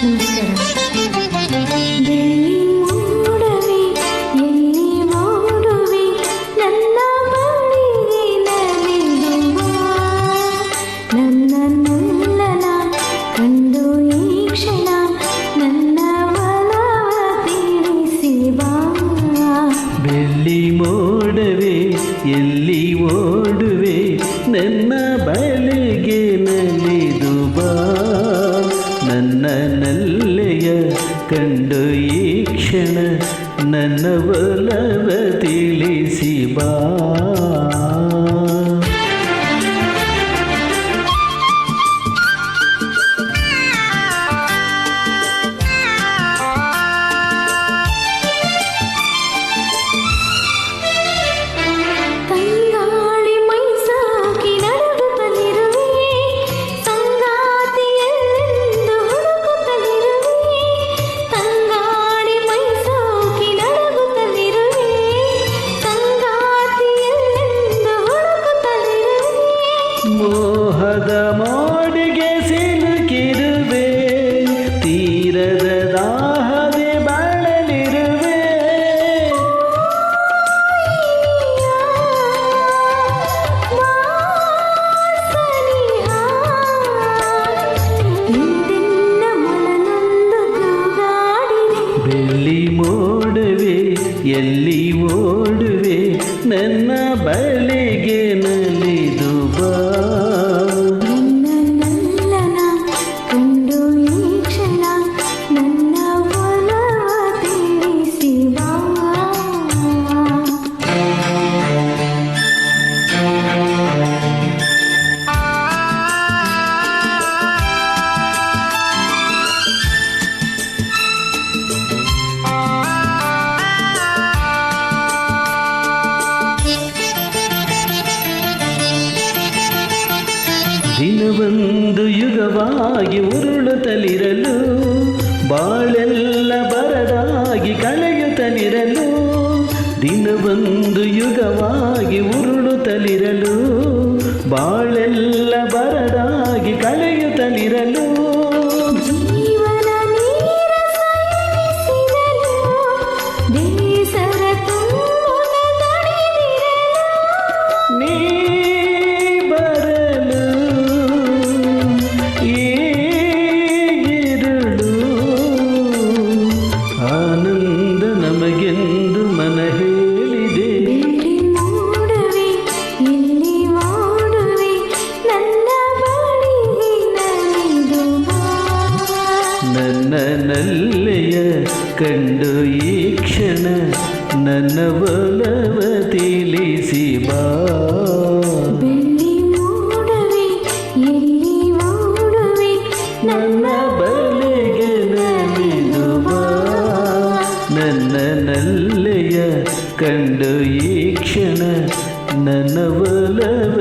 sincera. ನನ್ನಲ್ಲಿಯ ಕಂಡು ಈ ಕ್ಷಣ ನನ್ನ ಒಲವ ತಿಳಿಸಿ ಬಾ. ದಿನವೊಂದು ಯುಗವಾಗಿ ಉರುಳುತ್ತಲಿರಲು ಬಾಳೆಲ್ಲ ಬರದಾಗಿ ಕಳೆಯುತ್ತಲಿರಲು ದಿನವೊಂದು ಯುಗವಾಗಿ ಉರುಳುತ್ತಲಿರಲು ಬಾಳೆಲ್ಲ ಬರದಾಗಿ ನನ್ನಲ್ಲಿಯ ಕಂಡು ಈ ಕ್ಷಣ ನನ್ನ ಒಲವ ತಿಳಿಸಿ ಬಾ ನನ್ನ ಬಲೆಗೆ ನೆನೆದು ಬಾ ನನ್ನ ನಲ್ಲಿಯ ಕಂಡು ಈ ಕ್ಷಣ ನನ್ನ ಒಲವ